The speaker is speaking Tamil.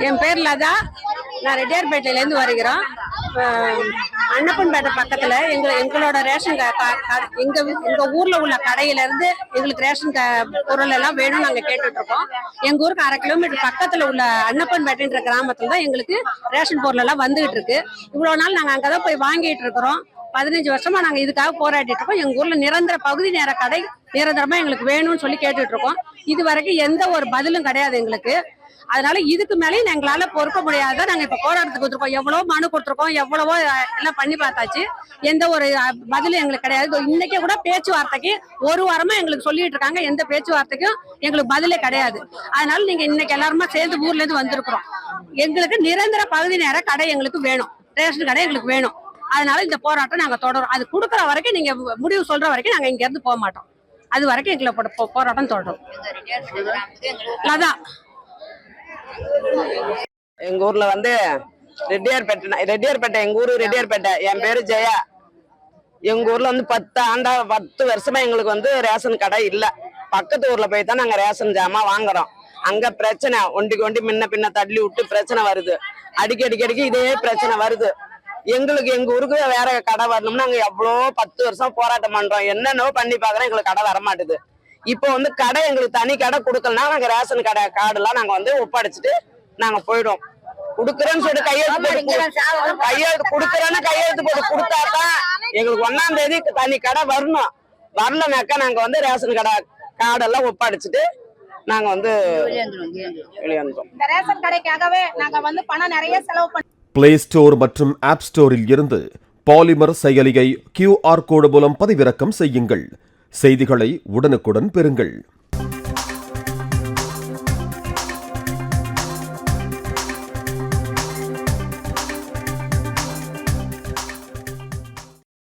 என் பேர் லதா நான் ரெட்டியார்பேட்டையிலேருந்து வருகிறோம். அன்னப்பன்பேட்டை பக்கத்தில் எங்க எங்களோட ரேஷன் க- எங்கள் க- எங்க எங்க உள்ள கடையிலேருந்து எங்களுக்கு ரேஷன் க- பொருள் எல்லாம் வேணும்னு நாங்கள் கேட்டுட்ருக்கோம். எங்கள் ஊருக்கு அரை கிலோமீட்டர் பக்கத்தில் உள்ள அன்னப்பன்பேட்டைன்ற கிராமத்தில் தான் எங்களுக்கு ரேஷன் பொருள் எல்லாம் வந்துகிட்டு இருக்கு இவ்வளோ நாள் அங்கே தான் போய் வாங்கிட்டு இருக்கிறோம் பதினஞ்சு வருஷமா நாங்கள் இதுக்காக போராடிட்டு இருக்கோம் எங்கள் ஊரில் நிரந்தர பகுதி நேர கடை நிரந்தரமாக எங்களுக்கு வேணும்னு சொல்லி கேட்டுட்ருக்கோம். இது வரைக்கும் எந்த ஒரு பதிலும் கிடையாது எங்களுக்கு. அதனால இதுக்கு மேலேயும் எங்களால பொறுக்க முடியாத நாங்க இப்ப போராட்டத்துக்கு வந்திருக்கோம் எவ்வளவோ மனு கொடுத்துருக்கோம். எவ்வளவோ எல்லாம் பண்ணி பார்த்தாச்சு. எந்த ஒரு பதிலும் எங்களுக்கு கிடையாது. இன்னைக்கே கூட பேச்சுவார்த்தைக்கு ஒரு வாரமா எங்களுக்கு சொல்லிட்டு இருக்காங்க. எந்த பேச்சுவார்த்தைக்கும் எங்களுக்கு பதிலே கிடையாது. அதனால நீங்க இன்னைக்கு எல்லாருமா சேர்ந்து ஊர்ல இருந்து வந்திருக்கிறோம். எங்களுக்கு நிரந்தர பகுதி நேர கடை எங்களுக்கு வேணும். ரேஷன் கடை எங்களுக்கு வேணும். அதனால இந்த போராட்டம் நாங்க தொடரும். அது கொடுக்குற வரைக்கும் நீங்க முடிவு சொல்ற வரைக்கும் நாங்க இங்க இருந்து போக மாட்டோம். அது வரைக்கும் எங்களை போராட்டம் தொடரும். அதான். எங்க ஊர்ல வந்து ரெட்டியார்பேட்டை ரெட்டியார்பேட்டை எங்க ஊரு ரெட்டியார்பேட்டை. என் பேரு ஜெயா. எங்க ஊர்ல வந்து பத்து ஆண்டா பத்து வருஷமா எங்களுக்கு வந்து ரேஷன் கடை இல்ல. பக்கத்து ஊர்ல போய் தான் நாங்க ரேஷன் ஜாமான் வாங்குறோம். அங்க பிரச்சனை ஒண்டிக்கு ஒண்டி முன்ன பின்ன தள்ளி விட்டு பிரச்சனை வருது. அடிக்க அடிக்க அடிக்க இதே பிரச்சனை வருது. எங்களுக்கு எங்க ஊருக்கு வேற கடை வரணும்னு நாங்க எவ்வளோ பத்து வருஷம் போராட்டம் பண்றோம். என்னென்னவோ பண்ணி பாக்குறோம் எங்களுக்கு கடை வரமாட்டுது. இப்போ வந்து கடை எங்களுக்கு தனி கடை கொடுக்கலன்னா நாங்க ரேஷன் கடை கார்டெல்லாம் நாங்க வந்து ஒப்படைச்சிட்டு நாங்க போயிடுவோம். குடுக்கறேன்னு சொல்லிட்டு கையெழுத்து போட்டு கையெழுத்து குடுக்கறேன்னு கையெழுத்து போட்டு கொடுத்தாதான் எங்களுக்கு ஒன்னாம் தேதி தனி கடை வரணும். வரலனாக்கா நாங்க வந்து ரேஷன் கடை கார்டெல்லாம் ஒப்படைச்சிட்டு நாங்க வந்து ரேஷன் கடைக்காகவே நாங்க வந்து பணம் நிறைய செலவு பண்ணி பிளே ஸ்டோர் மற்றும் ஆப் ஸ்டோரில் இருந்து பாலிமர் செயலியை கியூஆர் கோடு மூலம் பதிவிறக்கம் செய்யுங்கள். செய்திகளை உடனுக்குடன் பெறுங்கள்.